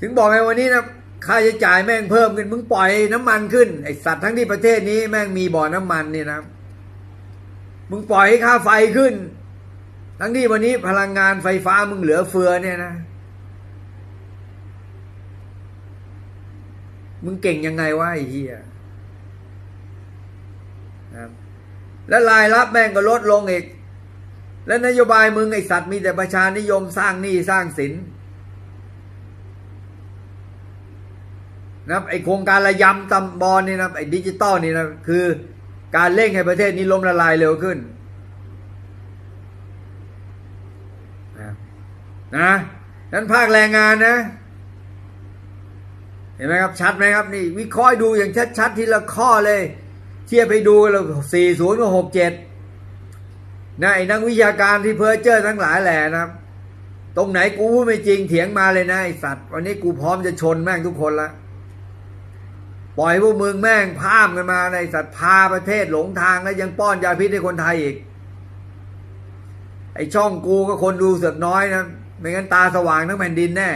ถึงบอกไงวันนี้นะค่าใช้จ่ายแม่งเพิ่มขึ้นมึงปล่อยน้ำมันขึ้นไอสัตว์ทั้งที่ประเทศนี้แม่งมีบ่อน้ำมันเนี่ยนะมึงปล่อยให้ค่าไฟขึ้น ทั้งที่วันนี้พลังงานไฟฟ้ามึงเหลือเฟือเนี่ยนะ มึงเก่งยังไงวะไอ้เหี้ยนะแล้วรายรับแม่งก็ลดลงอีก แล้วนโยบายมึงไอสัตว์มีแต่ประชานิยมสร้างหนี้สร้างสิน นะครับไอโครงการระยำตำบอลนี่นะไอดิจิตอลนี่นะคือการเร่งให้ประเทศนี้ล้มละลายเร็วขึ้นนะนั้นภาคแรงงานนะ เห็นไหมครับชัดไหมครับนี่ วิเคราะห์ดูอย่างชัดๆทีละข้อเลย เทียบไปดูแล้วสี่ศูนย์กับหกเจ็ดนะไอ้นักวิชาการที่เพอเจ้อทั้งหลายแหล่นะครับ ตรงไหนกูไม่จริงเถียงมาเลยนะไอสัตว์ วันนี้กูพร้อมจะชนแม่งทุกคนละ ปล่อยพวกมึงแม่งพามกันมาในสัตว์พาประเทศหลงทางแล้วยังป้อนยาพิษให้คนไทยอีก ไอช่องกูก็คนดูเสือกน้อยนะ ไม่งั้นตาสว่างทั้งแผ่นดินแน่